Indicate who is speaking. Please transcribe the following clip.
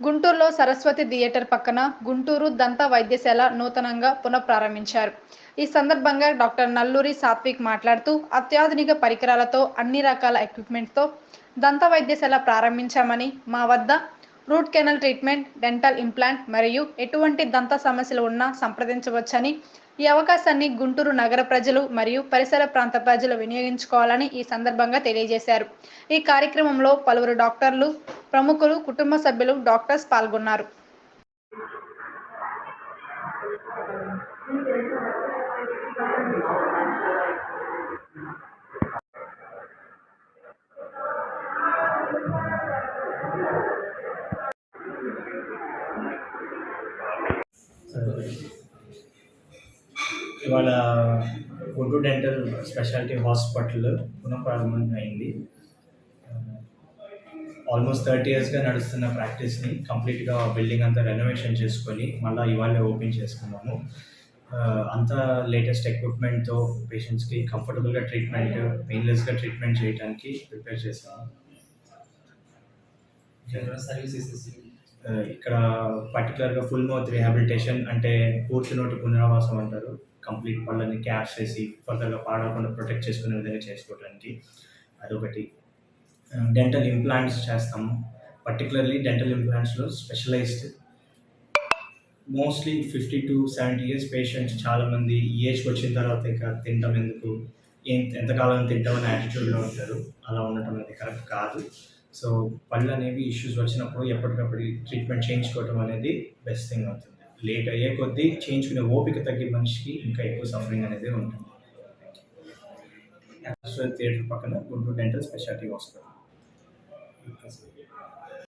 Speaker 1: గుంటూరులో సరస్వతి థియేటర్ పక్కన గుంటూరు దంత వైద్యశాల నూతనంగా పునఃప్రారంభించారు. ఈ సందర్భంగా డాక్టర్ నల్లూరి సాత్విక్ మాట్లాడుతూ అత్యాధునిక పరికరాలతో అన్ని రకాల ఎక్విప్మెంట్తో దంత వైద్యశాల ప్రారంభించామని మా వద్ద root canal treatment dental implant మరియు ఎటువంటి దంత సమస్యలు ఉన్నా సంప్రదించవచ్చని ఈ అవకాశాన్ని గుంటూరు నగర ప్రజలు మరియు పరిసర ప్రాంత ప్రజలు వినియోగించుకోవాలని ఈ సందర్భంగా తెలియజేశారు. ఈ కార్యక్రమంలో పలువురు డాక్టర్లు ప్రముఖులు కుటుంబ సభ్యులు డాక్టర్స్ పాల్గొన్నారు.
Speaker 2: ఇవాళ గుడ్డు డెంటల్ స్పెషాలిటీ హాస్పిటల్ పునఃప్రారంభం అయింది. ఆల్మోస్ట్ థర్టీ ఇయర్స్గా నడుస్తున్న ప్రాక్టీస్ని కంప్లీట్గా బిల్డింగ్ అంతా రెనోవేషన్ చేసుకొని మళ్ళీ ఇవాళ ఓపెన్ చేసుకున్నాము. అంతా లేటెస్ట్ ఎక్విప్మెంట్తో పేషెంట్స్కి కంఫర్టబుల్గా ట్రీట్మెంట్ పెయిన్లెస్గా ట్రీట్మెంట్ చేయడానికి ప్రిపేర్ చేస్తాము
Speaker 3: సర్వీసెస్
Speaker 2: ఇక్కడ పర్టికులర్గా ఫుల్ మౌత్ రిహాబిలిటేషన్ అంటే పూర్తి నోటి పునరావాసం అంటారు. కంప్లీట్ పళ్ళని క్యాష్ చేసి ఫర్దర్గా పాడకుండా ప్రొటెక్ట్ చేసుకునే విధంగా చేసుకోవడానికి అదొకటి. డెంటల్ ఇంప్లాంట్స్ చేస్తాము. Particularly dental ఇంప్లాంట్స్లో specialised mostly fifty to seventy years patients చాలామంది ఈ ఏజ్కి వచ్చిన తర్వాత ఇక తింటాం ఎందుకు? ఏం ఎంతకాలం తింటామని యాటిట్యూడ్లో ఉంటారు. అలా ఉండటం అనేది కరెక్ట్ కాదు. సో పళ్ళు అనేవి ఇష్యూస్ వచ్చినప్పుడు ఎప్పటికప్పుడు ట్రీట్మెంట్ చేయించుకోవటం అనేది బెస్ట్ థింగ్ అవుతుంది. లేట్ అయ్యే కొద్దీ చేయించుకునే ఓపిక తగ్గే మనిషికి ఇంకా ఎక్కువ సఫరింగ్ అనేది ఉంటుంది. థియేటర్ పక్కన Guntur dental speciality hospital Gracias.